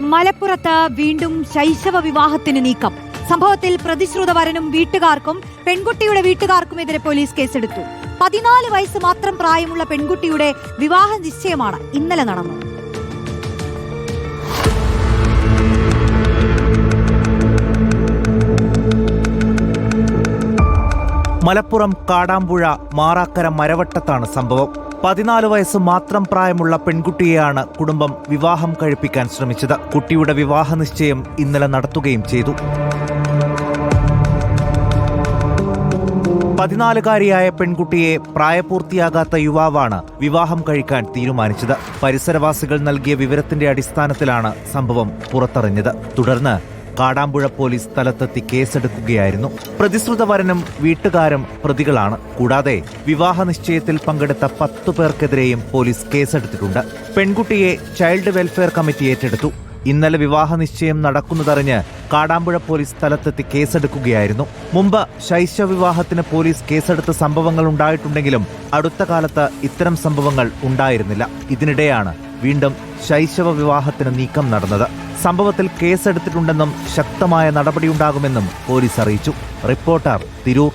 മലപ്പുറത്ത് വീണ്ടും ശൈശവ വിവാഹത്തിന് നീക്കം. സംഭവത്തിൽ പ്രതിശ്രുത വരനും വീട്ടുകാർക്കും പെൺകുട്ടിയുടെ വീട്ടുകാർക്കുമെതിരെ പോലീസ് കേസെടുത്തു. പതിനാല് വയസ്സ് മാത്രം പ്രായമുള്ള പെൺകുട്ടിയുടെ വിവാഹ നിശ്ചയമാണ് ഇന്നലെ നടന്നത്. മലപ്പുറം കാടാമ്പുഴ മാറാക്കര മരവട്ടത്താണ് സംഭവം. പതിനാല് വയസ്സ് മാത്രം പ്രായമുള്ള പെൺകുട്ടിയെയാണ് കുടുംബം വിവാഹം കഴിപ്പിക്കാൻ ശ്രമിച്ചത്. കുട്ടിയുടെ വിവാഹ നിശ്ചയം ഇന്നലെ നടത്തുകയും ചെയ്തു. പതിനാലുകാരിയായ പെൺകുട്ടിയെ പ്രായപൂർത്തിയാകാത്ത യുവാവാണ് വിവാഹം കഴിക്കാൻ തീരുമാനിച്ചത്. പരിസരവാസികൾ നൽകിയ വിവരത്തിന്റെ അടിസ്ഥാനത്തിലാണ് സംഭവം പുറത്തറിഞ്ഞത്. തുടർന്ന് കാടാമ്പുഴ പോലീസ് സ്ഥലത്തെത്തി കേസെടുക്കുകയായിരുന്നു. പ്രതിശ്രുത വരനും വീട്ടുകാരും പ്രതികളാണ്. കൂടാതെ വിവാഹ നിശ്ചയത്തിൽ പങ്കെടുത്ത പത്തു പേർക്കെതിരെയും പോലീസ് കേസെടുത്തിട്ടുണ്ട്. പെൺകുട്ടിയെ ചൈൽഡ് വെൽഫെയർ കമ്മിറ്റി ഏറ്റെടുത്തു. ഇന്നലെ വിവാഹ നിശ്ചയം നടക്കുന്നതറിഞ്ഞ് കാടാമ്പുഴ പോലീസ് സ്ഥലത്തെത്തി കേസെടുക്കുകയായിരുന്നു. മുമ്പ് ശൈശവിവാഹത്തിന് പോലീസ് കേസെടുത്ത സംഭവങ്ങൾ ഉണ്ടായിട്ടുണ്ടെങ്കിലും അടുത്ത കാലത്ത് ഇത്തരം സംഭവങ്ങൾ ഉണ്ടായിരുന്നില്ല. ഇതിനിടെയാണ് വീണ്ടും ശൈശവ വിവാഹത്തിന് നീക്കം നടന്നത്. സംഭവത്തിൽ കേസെടുത്തിട്ടുണ്ടെന്നും ശക്തമായ നടപടിയുണ്ടാകുമെന്നും പോലീസ് അറിയിച്ചു. റിപ്പോർട്ടർ തിരൂർ.